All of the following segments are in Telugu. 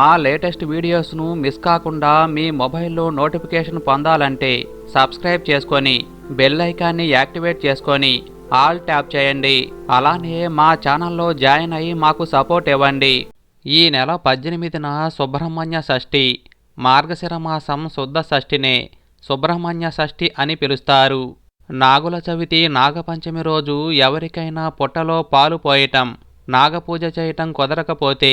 మా లేటెస్ట్ వీడియోస్ను మిస్ కాకుండా మీ మొబైల్లో నోటిఫికేషన్ పొందాలంటే సబ్స్క్రైబ్ చేసుకొని బెల్ ఐకాన్ని యాక్టివేట్ చేసుకొని ఆల్ ట్యాప్ చేయండి. అలానే మా ఛానల్లో జాయిన్ అయ్యి మాకు సపోర్ట్ ఇవ్వండి. ఈ నెల పద్దెనిమిదిన సుబ్రహ్మణ్య షష్ఠి మార్గశిర మాసం శుద్ధ షష్ఠినే సుబ్రహ్మణ్య షష్ఠి అని పిలుస్తారు. నాగుల చవితి నాగపంచమి రోజు ఎవరికైనా పుట్టలో పాలు పోయటం నాగపూజ చేయటం కుదరకపోతే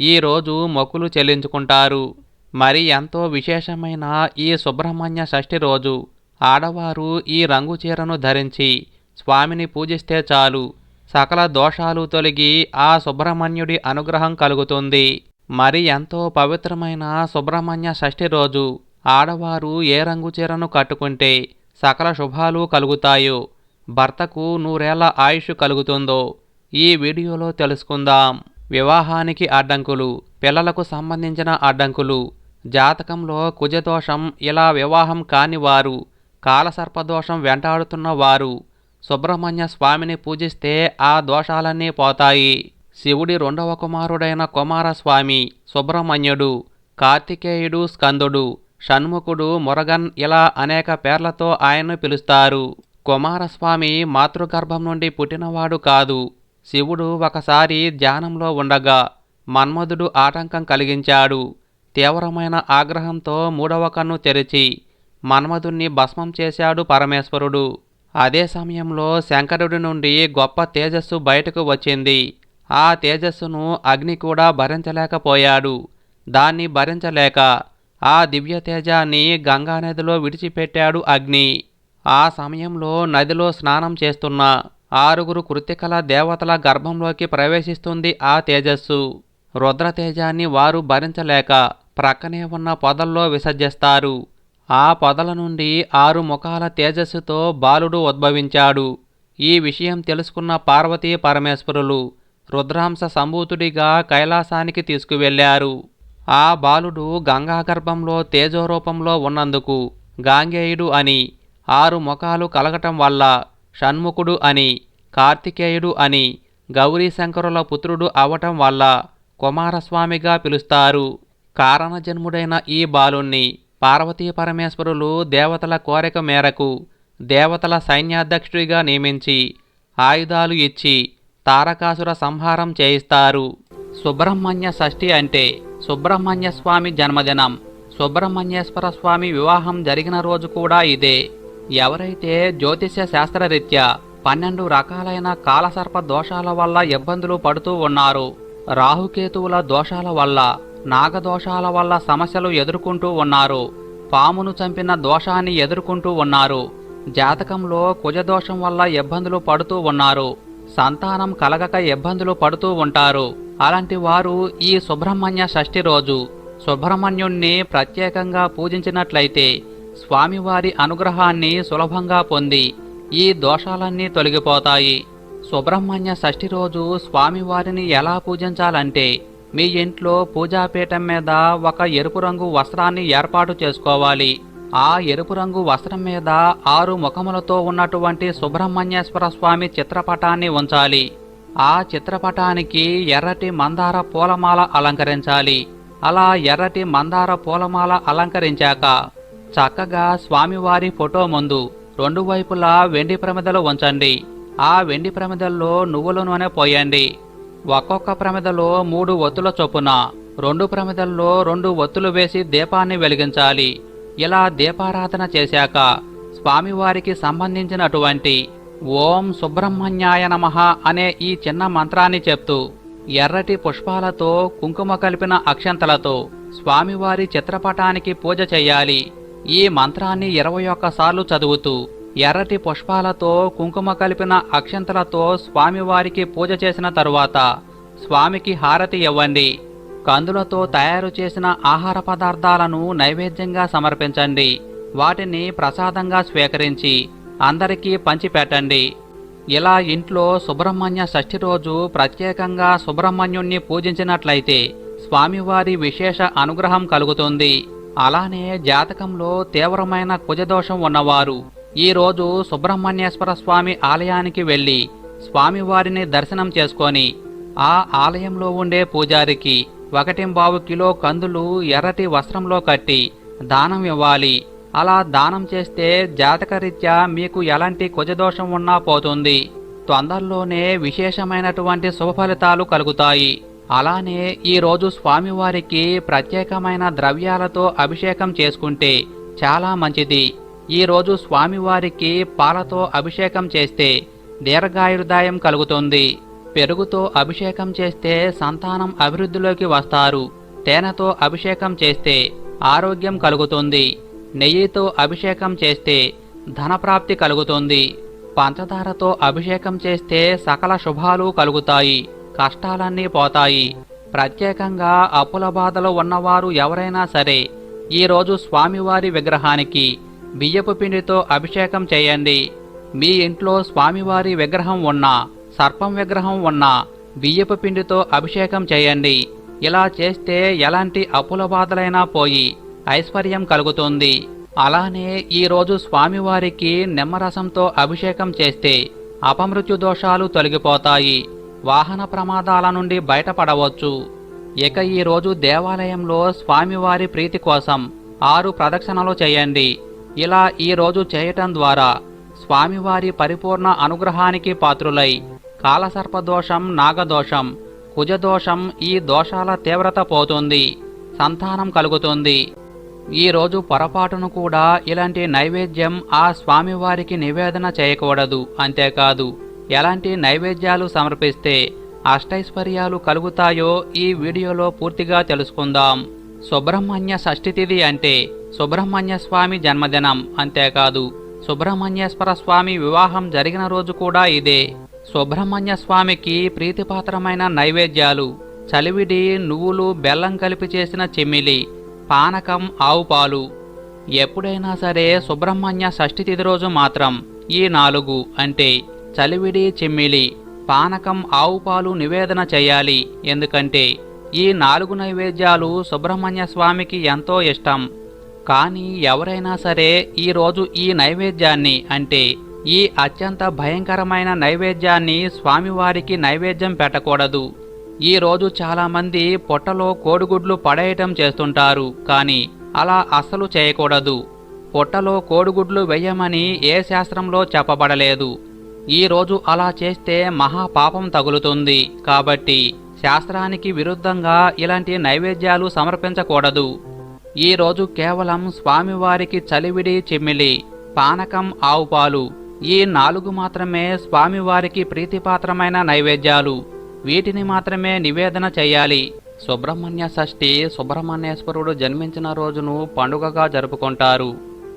ఈ రోజు మొక్కులు చెల్లించుకుంటారు. మరి ఎంతో విశేషమైన ఈ సుబ్రహ్మణ్య షష్ఠి రోజు. ఆడవారు ఈ రంగు చీరను ధరించి స్వామిని పూజిస్తే చాలు. సకల దోషాలు తొలగి ఆ సుబ్రహ్మణ్యుడి అనుగ్రహం కలుగుతుంది. మరి ఎంతో పవిత్రమైన సుబ్రహ్మణ్య షష్ఠి రోజు. ఆడవారు ఏ రంగు చీరను కట్టుకుంటే సకల శుభాలు కలుగుతాయో భర్తకు నూరేళ్ళ ఆయుష్ కలుగుతుందో ఈ వీడియోలో తెలుసుకుందాం. వివాహానికి అడ్డంకులు పిల్లలకు సంబంధించిన అడ్డంకులు జాతకంలో కుజదోషం ఇలా వివాహం కానివారు కాలసర్పదోషం వెంటాడుతున్న వారు సుబ్రహ్మణ్య స్వామిని పూజిస్తే ఆ దోషాలన్నీ పోతాయి. శివుడి రెండవ కుమారుడైన కుమారస్వామి సుబ్రహ్మణ్యుడు కార్తికేయుడు స్కందుడు షణ్ముఖుడు మురగన్ ఇలా అనేక పేర్లతో ఆయన్ను పిలుస్తారు. కుమారస్వామి మాతృగర్భం నుండి పుట్టినవాడు కాదు. శివుడు ఒకసారి ధ్యానంలో ఉండగా మన్మధుడు ఆటంకం కలిగించాడు. తీవ్రమైన ఆగ్రహంతో మూడవ కన్ను తెరిచి మన్మధుణ్ణి భస్మం చేశాడు పరమేశ్వరుడు. అదే సమయంలో శంకరుడి నుండి గొప్ప తేజస్సు బయటకు వచ్చింది. ఆ తేజస్సును అగ్ని కూడా భరించలేకపోయాడు. దాన్ని భరించలేక ఆ దివ్య తేజాన్ని గంగానదిలో విడిచిపెట్టాడు అగ్ని. ఆ సమయంలో నదిలో స్నానం చేస్తున్న ఆరుగురు కృతికల దేవతల గర్భంలోకి ప్రవేశిస్తుంది ఆ తేజస్సు. రుద్రతేజాన్ని వారు భరించలేక ప్రక్కనే ఉన్న పొదల్లో విసర్జిస్తారు. ఆ పొదల నుండి ఆరు ముఖాల తేజస్సుతో బాలుడు ఉద్భవించాడు. ఈ విషయం తెలుసుకున్న పార్వతీ పరమేశ్వరులు రుద్రాంశ సంభూతుడిగా కైలాసానికి తీసుకువెళ్ళారు ఆ బాలుడు గంగాగర్భంలో తేజోరూపంలో ఉన్నందుకు గాంగేయుడు అని ఆరు ముఖాలు కలగటం వల్ల షణ్ముఖుడు అని కార్తికేయుడు అని గౌరీశంకరుల పుత్రుడు అవటం వల్ల కుమారస్వామిగా పిలుస్తారు. కారణజన్ముడైన ఈ బాలుణ్ణి పార్వతీ పరమేశ్వరులు దేవతల కోరిక మేరకు దేవతల సైన్యాధ్యక్షుడిగా నియమించి ఆయుధాలు ఇచ్చి తారకాసుర సంహారం చేయిస్తారు. సుబ్రహ్మణ్య షష్ఠి అంటే సుబ్రహ్మణ్య స్వామి జన్మదినం. సుబ్రహ్మణ్యేశ్వర స్వామి వివాహం జరిగిన రోజు కూడా ఇదే. ఎవరైతే జ్యోతిష్య శాస్త్రరీత్యా పన్నెండు రకాలైన కాలసర్ప దోషాల వల్ల ఇబ్బందులు పడుతూ ఉన్నారు. రాహుకేతువుల దోషాల వల్ల నాగదోషాల వల్ల సమస్యలు ఎదుర్కొంటూ ఉన్నారు. పామును చంపిన దోషాన్ని ఎదుర్కొంటూ ఉన్నారు. జాతకంలో కుజదోషం వల్ల ఇబ్బందులు పడుతూ ఉన్నారు. సంతానం కలగక ఇబ్బందులు పడుతూ ఉంటారు. అలాంటి వారు ఈ సుబ్రహ్మణ్య షష్ఠి రోజు. సుబ్రహ్మణ్యుణ్ణి ప్రత్యేకంగా పూజించినట్లయితే స్వామివారి అనుగ్రహాన్ని సులభంగా పొంది ఈ దోషాలన్నీ తొలగిపోతాయి. సుబ్రహ్మణ్య షష్ఠి రోజు స్వామివారిని ఎలా పూజించాలంటే మీ ఇంట్లో పూజాపీఠం మీద ఒక ఎరుపు రంగు వస్త్రాన్ని ఏర్పాటు చేసుకోవాలి. ఆ ఎరుపు రంగు వస్త్రం మీద ఆరు ముఖములతో ఉన్నటువంటి సుబ్రహ్మణ్యేశ్వర స్వామి చిత్రపటాన్ని ఉంచాలి. ఆ చిత్రపటానికి ఎర్రటి మందార పూలమాల అలంకరించాలి. అలా ఎర్రటి మందార పూలమాల అలంకరించాక చక్కగా స్వామివారి ఫోటో ముందు రెండు వైపులా వెండి ప్రమిదలు ఉంచండి. ఆ వెండి ప్రమిదల్లో నువ్వుల నూనె పోయండి. ఒక్కొక్క ప్రమిదలో మూడు ఒత్తుల చొప్పున రెండు ప్రమిదల్లో రెండు ఒత్తులు వేసి దీపాన్ని వెలిగించాలి. ఇలా దీపారాధన చేశాక స్వామివారికి సంబంధించినటువంటి ఓం సుబ్రహ్మణ్యాయ నమః అనే ఈ చిన్న మంత్రాన్ని చెప్తూ ఎర్రటి పుష్పాలతో కుంకుమ కలిపిన అక్షంతలతో స్వామివారి చిత్రపటానికి పూజ చేయాలి. ఈ మంత్రాన్ని ఇరవై ఒక్కసార్లు చదువుతూ ఎర్రటి పుష్పాలతో కుంకుమ కలిపిన అక్షంతలతో స్వామివారికి పూజ చేసిన తరువాత స్వామికి హారతి ఇవ్వండి. కందులతో తయారు చేసిన ఆహార పదార్థాలను నైవేద్యంగా సమర్పించండి. వాటిని ప్రసాదంగా స్వీకరించి అందరికీ పంచిపెట్టండి. ఇలా ఇంట్లో సుబ్రహ్మణ్య షష్ఠి రోజు ప్రత్యేకంగా సుబ్రహ్మణ్యుణ్ణి పూజించినట్లయితే స్వామివారి విశేష అనుగ్రహం కలుగుతుంది. అలానే జాతకంలో తీవ్రమైన కుజదోషం ఉన్నవారు. ఈరోజు సుబ్రహ్మణ్యేశ్వర స్వామి ఆలయానికి వెళ్ళి స్వామివారిని దర్శనం చేసుకొని ఆ ఆలయంలో ఉండే పూజారికి ఒకటింబావు కిలో కందులు ఎర్రటి వస్త్రంలో కట్టి దానం ఇవ్వాలి. అలా దానం చేస్తే జాతకరీత్యా మీకు ఎలాంటి కుజదోషం ఉన్నా పోతుంది. తొందరలోనే విశేషమైనటువంటి శుభఫలితాలు కలుగుతాయి. అలానే ఈరోజు స్వామివారికి ప్రత్యేకమైన ద్రవ్యాలతో అభిషేకం చేసుకుంటే చాలా మంచిది. ఈరోజు స్వామివారికి పాలతో అభిషేకం చేస్తే దీర్ఘాయుర్దాయం కలుగుతుంది. పెరుగుతో అభిషేకం చేస్తే సంతానం అభివృద్ధిలోకి వస్తారు. తేనెతో అభిషేకం చేస్తే ఆరోగ్యం కలుగుతుంది. నెయ్యితో అభిషేకం చేస్తే ధనప్రాప్తి కలుగుతుంది. పంచదారతో అభిషేకం చేస్తే సకల శుభాలు కలుగుతాయి. కష్టాలన్నీ పోతాయి. ప్రత్యేకంగా అప్పుల బాధలో ఉన్నవారు ఎవరైనా సరే ఈరోజు స్వామివారి విగ్రహానికి బియ్యపు పిండితో అభిషేకం చేయండి. మీ ఇంట్లో స్వామివారి విగ్రహం ఉన్నా సర్పం విగ్రహం ఉన్నా బియ్యపు పిండితో అభిషేకం చేయండి. ఇలా చేస్తే ఎలాంటి అప్పుల బాధలైనా పోయి ఐశ్వర్యం కలుగుతుంది. అలానే ఈరోజు స్వామివారికి నిమ్మరసంతో అభిషేకం చేస్తే అపమృత్యు దోషాలు తొలగిపోతాయి. వాహన ప్రమాదాల నుండి బయటపడవచ్చు. ఇక ఈరోజు దేవాలయంలో స్వామివారి ప్రీతి కోసం ఆరు ప్రదక్షిణలు చేయండి. ఇలా ఈరోజు చేయటం ద్వారా స్వామివారి పరిపూర్ణ అనుగ్రహానికి పాత్రులై కాలసర్పదోషం నాగదోషం కుజదోషం ఈ దోషాల తీవ్రత పోతుంది సంతానం కలుగుతుంది. ఈ రోజు పొరపాటును కూడా ఇలాంటి నైవేద్యం ఆ స్వామివారికి నివేదన చేయకూడదు అంతేకాదు. ఎలాంటి నైవేద్యాలు సమర్పిస్తే అష్టైశ్వర్యాలు కలుగుతాయో ఈ వీడియోలో పూర్తిగా తెలుసుకుందాం. సుబ్రహ్మణ్య షష్ఠి తిథి అంటే సుబ్రహ్మణ్య స్వామి జన్మదినం అంతేకాదు. సుబ్రహ్మణ్యేశ్వర స్వామి వివాహం జరిగిన రోజు కూడా ఇదే. సుబ్రహ్మణ్య స్వామికి ప్రీతిపాత్రమైన నైవేద్యాలు చలివిడి నువ్వులు బెల్లం కలిపి చేసిన చెమ్మిలి పానకం ఆవు పాలు. ఎప్పుడైనా సరే సుబ్రహ్మణ్య షష్ఠి తిథి రోజు మాత్రం ఈ నాలుగు అంటే చలివిడి చెమ్మిలి పానకం ఆవు పాలు నివేదన చేయాలి. ఎందుకంటే ఈ నాలుగు నైవేద్యాలు సుబ్రహ్మణ్య స్వామికి ఎంతో ఇష్టం. కానీ ఎవరైనా సరే ఈరోజు ఈ నైవేద్యాన్ని అంటే ఈ అత్యంత భయంకరమైన నైవేద్యాన్ని స్వామివారికి నైవేద్యం పెట్టకూడదు. ఈరోజు చాలామంది పొట్టలో కోడిగుడ్లు పడేయటం చేస్తుంటారు. కానీ అలా అస్సలు చేయకూడదు. పొట్టలో కోడిగుడ్లు వెయ్యమని ఏ శాస్త్రంలో చెప్పబడలేదు. ఈరోజు అలా చేస్తే మహాపాపం తగులుతుంది. కాబట్టి శాస్త్రానికి విరుద్ధంగా ఇలాంటి నైవేద్యాలు సమర్పించకూడదు. ఈ రోజు కేవలం స్వామివారికి చలివిడి చిమ్మిలి పానకం ఆవుపాలు ఈ నాలుగు మాత్రమే స్వామివారికి ప్రీతిపాత్రమైన నైవేద్యాలు. వీటిని మాత్రమే నివేదన చేయాలి. సుబ్రహ్మణ్య షష్ఠి సుబ్రహ్మణ్యేశ్వరుడు జన్మించిన రోజును పండుగగా జరుపుకుంటారు.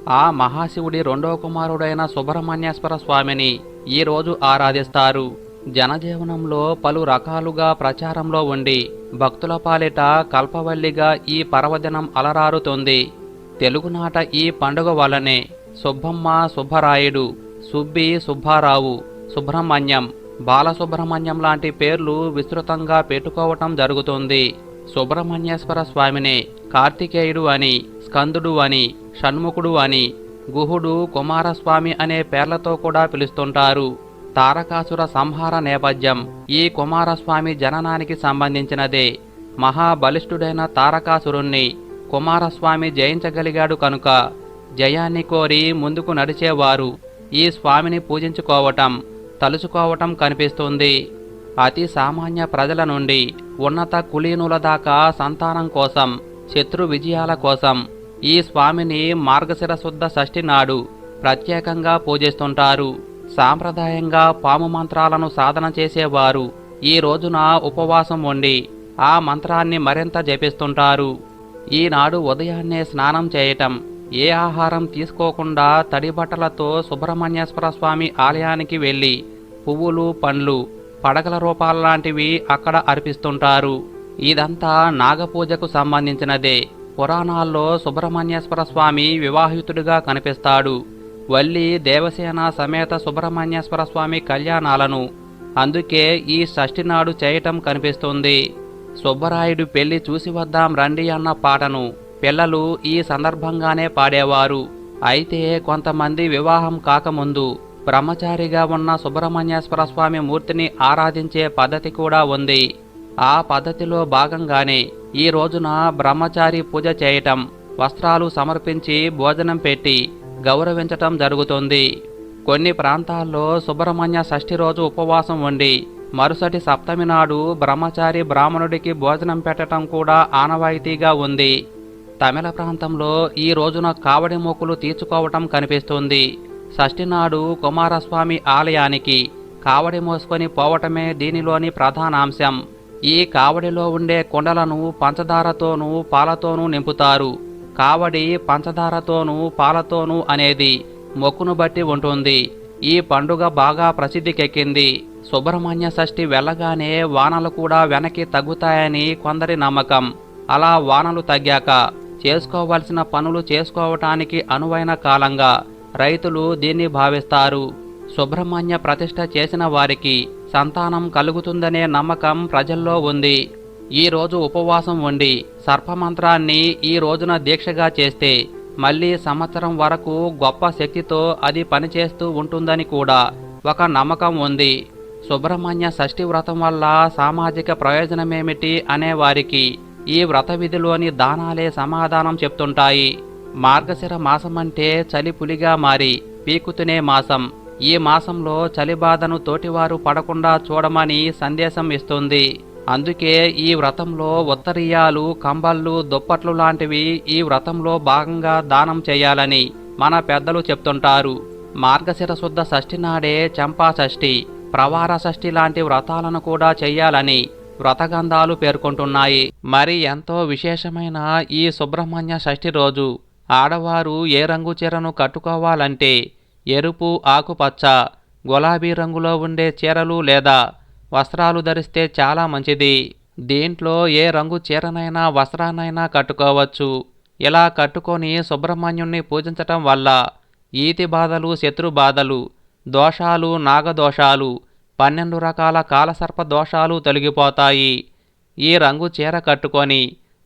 ఆ మహాశివుడి రెండో కుమారుడైన సుబ్రహ్మణ్యేశ్వర స్వామిని ఈ రోజు ఆరాధిస్తారు. జనజీవనంలో పలు రకాలుగా ప్రచారంలో ఉండి భక్తుల పాలిట కల్పవల్లిగా ఈ పర్వదినం అలరారుతుంది. తెలుగునాట ఈ పండుగ వలనే సుబ్బమ్మ సుబ్బరాయుడు సుబ్బి సుబ్బారావు సుబ్రహ్మణ్యం బాలసుబ్రహ్మణ్యం లాంటి పేర్లు విస్తృతంగా పెట్టుకోవటం జరుగుతుంది. సుబ్రహ్మణ్యేశ్వర స్వామిని కార్తికేయుడు అని స్కందుడు అని షణ్ముఖుడు అని గుహుడు కుమారస్వామి అనే పేర్లతో కూడా పిలుస్తుంటారు. తారకాసుర సంహార నేపథ్యం ఈ కుమారస్వామి జననానికి సంబంధించినదే. మహాబలిష్ఠుడైన తారకాసురుణ్ణి కుమారస్వామి జయించగలిగాడు కనుక జయాన్ని కోరి ముందుకు నడిచేవారు. ఈ స్వామిని పూజించుకోవటం తలుచుకోవటం కనిపిస్తుంది. అతి సామాన్య ప్రజల నుండి ఉన్నత కులీనుల దాకా సంతానం కోసం శత్రు విజయాల కోసం ఈ స్వామిని మార్గశిర శుద్ధ షష్ఠి నాడు ప్రత్యేకంగా పూజిస్తుంటారు. సాంప్రదాయంగా పాము మంత్రాలను సాధన చేసేవారు. ఈ రోజున ఉపవాసం ఉండి ఆ మంత్రాన్ని మరింత జపిస్తుంటారు. ఈనాడు ఉదయాన్నే స్నానం చేయటం ఏ ఆహారం తీసుకోకుండా తడి బట్టలతో సుబ్రహ్మణ్యేశ్వర స్వామి ఆలయానికి వెళ్ళి పువ్వులు పండ్లు పడగల రూపాల్లాంటివి అక్కడ అర్పిస్తుంటారు. ఇదంతా నాగపూజకు సంబంధించినదే. పురాణాల్లో సుబ్రహ్మణ్యేశ్వర స్వామి వివాహితుడిగా కనిపిస్తాడు. వల్లి దేవసేన సమేత సుబ్రహ్మణ్యేశ్వర స్వామి కళ్యాణాలను. అందుకే ఈ షష్ఠి నాడు చేయటం కనిపిస్తుంది. సుబ్బరాయుడు పెళ్ళి చూసి వద్దాం రండి అన్న పాటను పిల్లలు ఈ సందర్భంగానే పాడేవారు. అయితే కొంతమంది వివాహం కాకముందు బ్రహ్మచారిగా ఉన్న సుబ్రహ్మణ్యేశ్వర స్వామి మూర్తిని ఆరాధించే పద్ధతి కూడా ఉంది. ఆ పద్ధతిలో భాగంగానే ఈ రోజున బ్రహ్మచారి పూజ చేయటం వస్త్రాలు సమర్పించి భోజనం పెట్టి గౌరవించటం జరుగుతుంది. కొన్ని ప్రాంతాల్లో సుబ్రహ్మణ్య షష్ఠి రోజు ఉపవాసం ఉండి మరుసటి సప్తమి నాడు బ్రహ్మచారి బ్రాహ్మణుడికి భోజనం పెట్టడం కూడా ఆనవాయితీగా ఉంది. తమిళ ప్రాంతంలో ఈ రోజున కావడి మొక్కులు తీర్చుకోవటం కనిపిస్తుంది. షష్ఠి నాడు కుమారస్వామి ఆలయానికి కావడి మోసుకొని పోవటమే దీనిలోని ప్రధానాంశం. ఈ కావడిలో ఉండే కుండలను పంచదారతోనూ పాలతోనూ నింపుతారు. కావడి పంచదారతోనూ పాలతోనూ అనేది మొక్కును బట్టి ఉంటుంది. ఈ పండుగ బాగా ప్రసిద్ధికెక్కింది. సుబ్రహ్మణ్య షష్ఠి వెళ్ళగానే వానలు కూడా వెనక్కి తగ్గుతాయని కొందరి నమ్మకం. అలా వానలు తగ్గాక చేసుకోవలసిన పనులు చేసుకోవటానికి అనువైన కాలంగా రైతులు దీన్ని భావిస్తారు. సుబ్రహ్మణ్య ప్రతిష్ట చేసిన వారికి సంతానం కలుగుతుందనే నమ్మకం ప్రజల్లో ఉంది. ఈ రోజు ఉపవాసం ఉండి సర్పమంత్రాన్ని ఈ రోజున దీక్షగా చేస్తే మళ్ళీ సంవత్సరం వరకు గొప్ప శక్తితో అది పనిచేస్తూ ఉంటుందని కూడా ఒక నమ్మకం ఉంది. సుబ్రహ్మణ్య షష్ఠి వ్రతం వల్ల సామాజిక ప్రయోజనమేమిటి అనే వారికి ఈ వ్రత విధిలోని దానాలే సమాధానం చెప్తుంటాయి. మార్గశిర మాసమంటే చలి పులిగా మారి పీకుతునే మాసం. ఈ మాసంలో చలి బాధను తోటివారు పడకుండా చూడమని సందేశం ఇస్తుంది. అందుకే ఈ వ్రతంలో ఉత్తరీయాలు కంబళ్ళు దుప్పట్లు లాంటివి ఈ వ్రతంలో భాగంగా దానం చేయాలని మన పెద్దలు చెప్తుంటారు. మార్గశిర శుద్ధ షష్ఠి నాడే చంపా షష్ఠి ప్రవార షష్ఠి లాంటి వ్రతాలను కూడా చేయాలని వ్రతగంధాలు పేర్కొంటున్నాయి. మరి ఎంతో విశేషమైన ఈ సుబ్రహ్మణ్య షష్ఠి రోజు ఆడవారు ఏ రంగు చీరను కట్టుకోవాలంటే ఎరుపు ఆకుపచ్చ గులాబీ రంగులో ఉండే చీరలు లేదా వస్త్రాలు ధరిస్తే చాలా మంచిది. దీంట్లో ఏ రంగు చీరనైనా వస్త్రాన్నైనా కట్టుకోవచ్చు. ఇలా కట్టుకొని సుబ్రహ్మణ్యుణ్ణి పూజించటం వల్ల ఈతి బాధలు శత్రు బాధలు దోషాలు నాగదోషాలు పన్నెండు రకాల కాలసర్ప దోషాలు తొలగిపోతాయి. ఈ రంగు చీర కట్టుకొని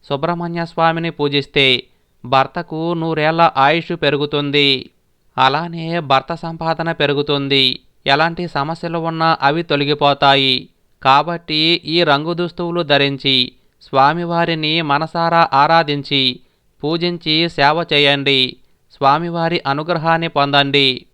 సుబ్రహ్మణ్య స్వామిని పూజిస్తే భర్తకు నూరేళ్ళ ఆయుష్ పెరుగుతుంది. అలానే భర్త సంపాదన పెరుగుతుంది. ఎలాంటి సమస్యలు ఉన్నా అవి తొలగిపోతాయి. కాబట్టి ఈ రంగు దుస్తువులు ధరించి స్వామివారిని మనసారా ఆరాధించి పూజించి సేవ చేయండి. స్వామివారి అనుగ్రహాన్ని పొందండి.